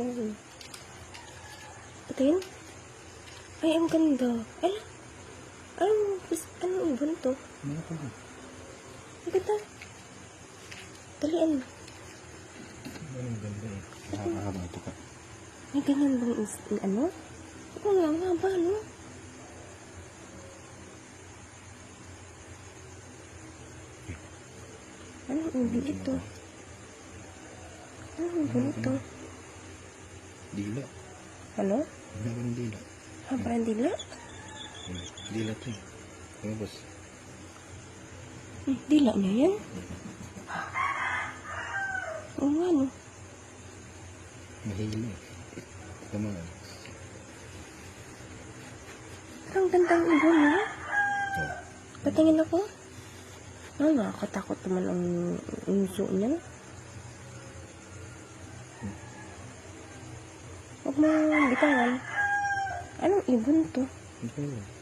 Tingnan. Patingin. Ay, ang ganda. Ay, ano, ano ibon to? Ano ka ba? Ang ganda. Dalian. Anong ganda eh. Nakakahaba ito ka. May ganyan bang is, ano? Ito nga, ang haba, no? Ano ang ibig ito? Ano ang ibig ito? Dila. Ano? Ano ba ng dila? Haba ang dila? Dila to eh. Ano boss? Hmm, dila niya yan? Oo nga, no? Mahilo eh. Tama nga. Ang gandang ibon, no? Oh. Patingin ako. Ah, nakakatakot naman ang uso niya. Huwag mo bitawan. Anong ibon to? Yun?